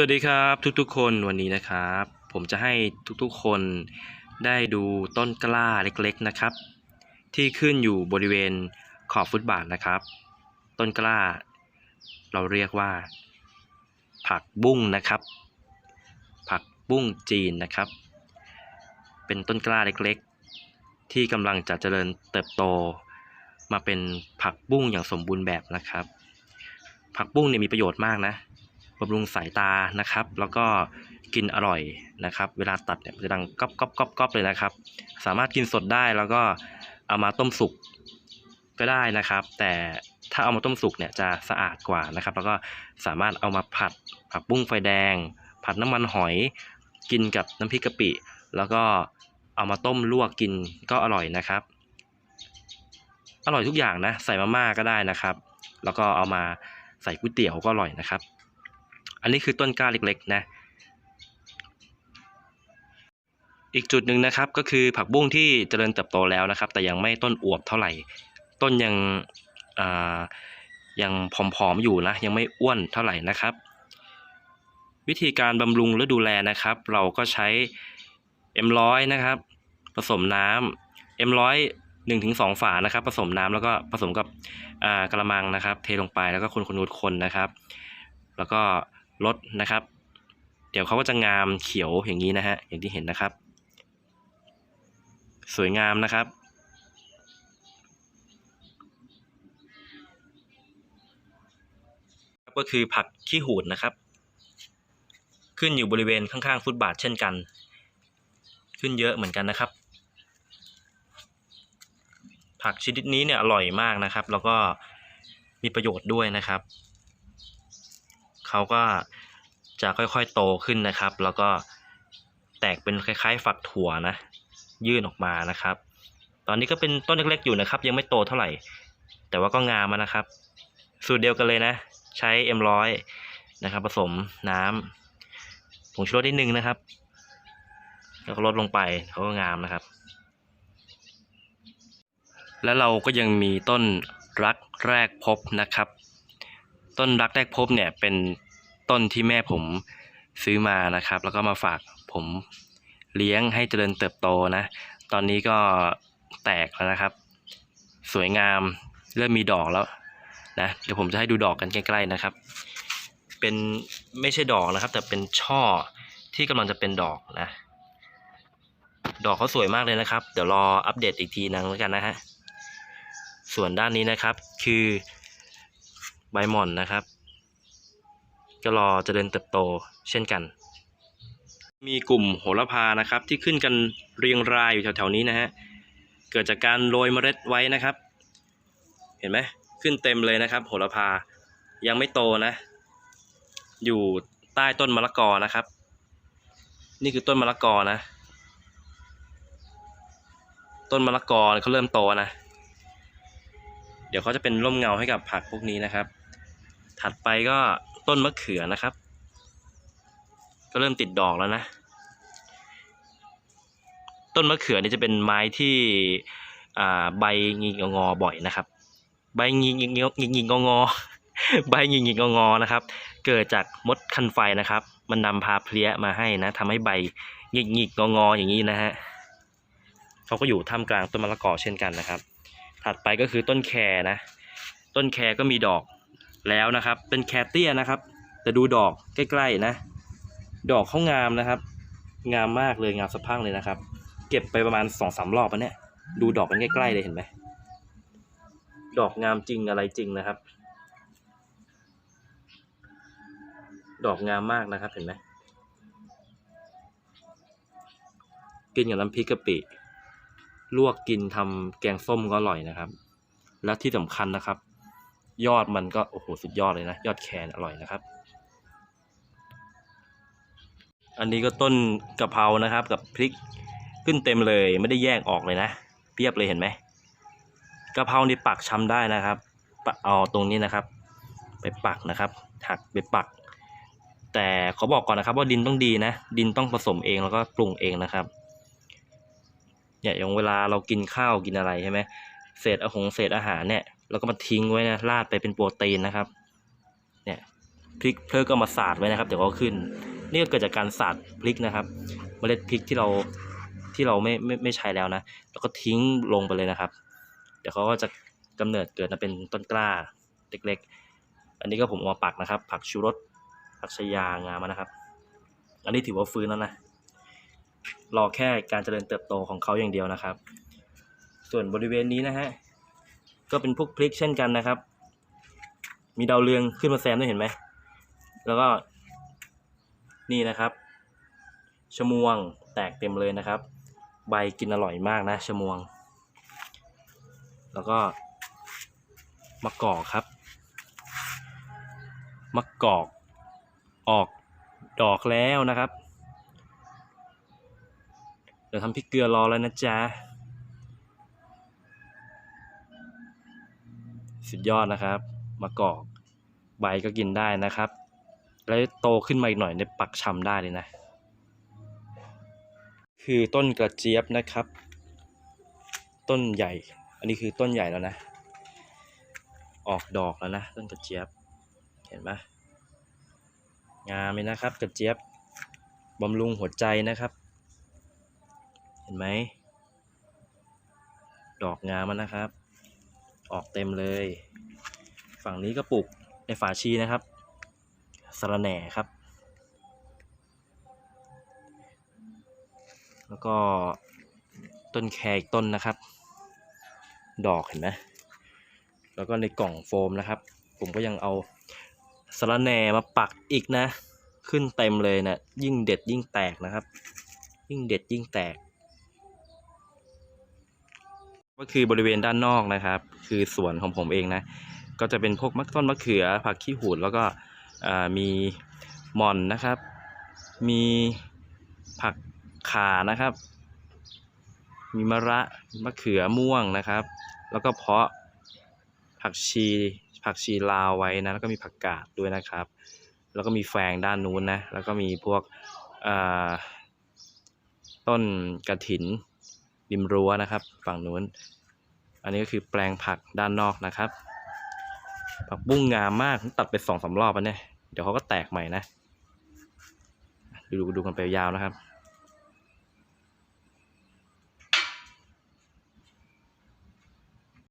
สวัสดีครับทุกๆคนวันนี้นะครับ ผมจะให้ทุกๆคนได้ดูต้นกล้าเล็กๆนะครับ ที่ขึ้นอยู่บริเวณขอบฟุตบาทนะครับ ต้นกล้า เราเรียกว่า ผักบุ้งนะครับ ผักบุ้งจีนนะครับ เป็นต้นกล้าเล็กๆ ที่กำลังจะเจริญเติบโต มาเป็นผักบุ้งอย่างสมบูรณ์แบบนะครับ ผักบุ้งเนี่ยมีประโยชน์มากนะ บำรุงสายตานะครับ แล้วก็กินอร่อยนะครับ เวลาตัดเนี่ยจะดังก๊อบก๊อบก๊อบก๊อบเลยนะครับ สามารถกินสดได้แล้วก็เอามาต้มสุกก็ได้นะครับ แต่ถ้าเอามาต้มสุกเนี่ยจะสะอาดกว่านะครับ แล้วก็สามารถเอามาผัดผักบุ้งไฟแดง ผัดน้ำมันหอย กินกับน้ำพริกกะปิ แล้วก็เอามาต้มลวกกินก็อร่อยนะครับ อร่อยทุกอย่างนะ ใส่มาม่าก็ได้นะครับ แล้วก็เอามาใส่ก๋วยเตี๋ยวก็อร่อยนะครับ อันนี้คือต้นกล้าเล็กๆนะ อีกจุดหนึ่งนะครับก็คือผักบุ้งที่เจริญเติบโตแล้วนะครับ แต่ยังไม่ต้นอวบเท่าไหร่ ต้นยังยังผอมๆอยู่นะ ยังไม่อ้วนเท่าไหร่นะครับ วิธีการบำรุงและดูแลนะครับ เราก็ใช้ M100 นะครับ ผสมน้ำ M100 หนึ่งถึงสองฝานะครับ ผสมน้ำแล้วก็ผสมกับกระมังนะครับ เทลงไปแล้วก็คนคนๆคนนะครับ แล้วก็ ลดนะครับ เดี๋ยวเขาก็จะงามเขียวอย่างนี้นะฮะอย่างที่เห็นนะครับ สวยงามนะครับ ก็คือผักขี้หูดนะครับ ขึ้นอยู่บริเวณข้างๆ ฟุตบาทเช่นกัน ขึ้นเยอะเหมือนกันนะครับ ผักชนิดนี้เนี่ยอร่อยมากนะครับ แล้วก็มีประโยชน์ด้วยนะครับ เขาก็จะค่อยๆโตขึ้นนะครับ แล้วก็แตกเป็นคล้ายๆ ฝักถั่วนะ ยื่นออกมานะครับ ตอนนี้ก็เป็นต้นเล็กๆอยู่นะครับ ยังไม่โตเท่าไหร่ แต่ว่าก็งามนะครับ สูตรเดียวกันเลยนะ ใช้ M100 นะครับ ผสมน้ำผงชูรสนิดนึงนะครับ แล้วก็ลดลงไปเขาก็งามนะครับ แล้วเราก็ยังมีต้นรักแรกพบนะครับ ต้นรักแรกพบเนี่ยเป็น ต้นที่แม่ผมซื้อมานะครับ แล้วก็มาฝากผมเลี้ยงให้เจริญเติบโตนะ ตอนนี้ก็แตกแล้วนะครับ สวยงามเริ่มมีดอกแล้วนะเดี๋ยวผมจะให้ดูดอกกันใกล้ๆนะครับ เป็นไม่ใช่ดอกนะครับ แต่เป็นช่อที่กำลังจะเป็นดอกนะ ดอกเขาสวยมากเลยนะครับ เดี๋ยวรออัปเดตอีกทีนึงแล้วกันนะฮะส่วนด้านนี้นะครับคือใบหม่อนนะครับ ก็รอเจริญเติบโตเช่นกัน มีกลุ่มโหระพานะครับ ที่ขึ้นกันเรียงรายอยู่แถวๆนี้นะฮะเกิดจากการโรยเมล็ดไว้นะครับ เห็นไหมขึ้นเต็มเลยนะครับ โหระพายังไม่โตนะ อยู่ใต้ต้นมะละกอนะครับ นี่คือต้นมะละกอนะ ต้นมะละกอเขาเริ่มโตนะ เดี๋ยวเขาจะเป็นร่มเงาให้กับผักพวกนี้นะครับ ถัดไปก็ต้นมะเขือนะครับ ก็เริ่มติดดอกแล้วนะ ต้นมะเขือนี่จะเป็นไม้ที่ใบงิงงอบ่อยนะครับ ใบงิงงงงิงงงอใบงิงงงงอนะครับ เกิดจากมดคันไฟนะครับ มันนำพาเพลี้ยมาให้นะทำให้ใบงิกหงิกงงออย่างนี้นะฮะเขาก็อยู่ท่ามกลางต้นมะละกอเช่นกันนะครับ ถัดไปก็คือต้นแครนะ ต้นแครก็มีดอก แล้วนะครับ เป็นแครเตียนะครับ แต่ดูดอกใกล้ๆนะ ดอกเขางามนะครับ งามมากเลยงามสะพั่งเลยนะครับ เก็บไปประมาณสองสามรอบแล้วเนี่ย ดูดอกมันใกล้ๆเลยเห็นไหมดอกงามจริงอะไรจริงนะครับ ดอกงามมากนะครับ เห็นไหมกินกับน้ำพริกกะปิลวกกินทำแกงส้มก็อร่อยนะครับ และที่สำคัญนะครับ ยอดมันก็โอ้โหสุดยอดเลยนะ ยอดแคนอร่อยนะครับ อันนี้ก็ต้นกะเพรานะครับ กับพริกขึ้นเต็มเลยไม่ได้แยกออกเลยนะเพียบเลยเห็นไหมกะเพรานี่ปักชำได้นะครับปะเอาตรงนี้นะครับ ไปปักนะครับ หักไปปัก แต่ขอบอกก่อนนะครับ ว่าดินต้องดีนะ ดินต้องผสมเองแล้วก็ปรุงเองนะครับเนี่ยอย่างเวลาเรากินข้าวกินอะไรใช่ไหมเศษอาหงเศษอาหารเนี่ย เราก็มาทิ้งไว้นะราดไปเป็นโปรตีนนะครับ เนี่ยพริกเพลิกก็มาสาดไว้นะครับ เดี๋ยวก็ขึ้น นี่ก็เกิดจากการสาดพริกนะครับ เมล็ดพริกที่เราที่เราไม่ไม่ไม่ใช้แล้วนะ แล้วก็ทิ้งลงไปเลยนะครับ เดี๋ยวเขาก็จะกำเนิดเกิดมาเป็นต้นกล้าเล็ก ๆ อันนี้ก็ผมเอามาปักนะครับ ผักชูรสผักชยางามานะครับ อันนี้ถือว่าฟื้นแล้วนะ รอแค่การเจริญเติบโตของเขาอย่างเดียวนะครับ ส่วนบริเวณนี้นะฮะ ก็เป็นพวกพริกเช่นกันนะครับ มีดาวเรืองขึ้นมาแซมด้วยเห็นไหม แล้วก็ นี่นะครับชะมวงแตกเต็มเลยนะครับ ใบกินอร่อยมากนะชะมวง แล้วก็มะกอกครับมะกอก ออกดอกแล้วนะครับ เดี๋ยวทำพริกเกลือรอแล้วนะจ๊ะ สุดยอดนะครับมะกอกใบก็กินได้นะครับ แล้วโตขึ้นมาอีกหน่อยในปักชำได้เลยนะ คือต้นกระเจี๊ยบนะครับ ต้นใหญ่ อันนี้คือต้นใหญ่แล้วนะ ออกดอกแล้วนะ ต้นกระเจี๊ยบ เห็นไหมงามเลยนะครับ กระเจี๊ยบบำรุงหัวใจนะครับ เห็นไหมดอกงามนะครับ ออกเต็มเลย ฝั่งนี้ก็ปลูกในฝาชีนะครับสระแหน่ครับ แล้วก็ต้นแครอีกต้นนะครับ ดอกเห็นไหมแล้วก็ในกล่องโฟมนะครับ ผมก็ยังเอาสระแหน่มาปักอีกนะ ขึ้นเต็มเลยนะยิ่งเด็ดยิ่งแตกนะครับ ยิ่งเด็ดยิ่งแตก ก็คือบริเวณด้านนอกนะครับ คือสวนของผมเองนะ ก็จะเป็นพวกมะต้นมะเขือ ผักขี้หูดแล้วก็มีหม่อนนะครับ มีผักขานะครับ มีมะระมะเขือม่วงนะครับ แล้วก็เพาะผักชีผักชีลาวไว้นะแล้วก็มีผักกาดด้วยนะครับ แล้วก็มีแฝงด้านนู้นนะแล้วก็มีพวกต้นกระถิน ริมรั้วนะครับ ฝั่งนู้น อันนี้ก็คือแปลงผักด้านนอกนะครับ ผักบุ้งงามมากตัดไปสองสามรอบแล้วเนี่ยเดี๋ยวเขาก็แตกใหม่นะ ดูดูดูกันไปยาวนะครับ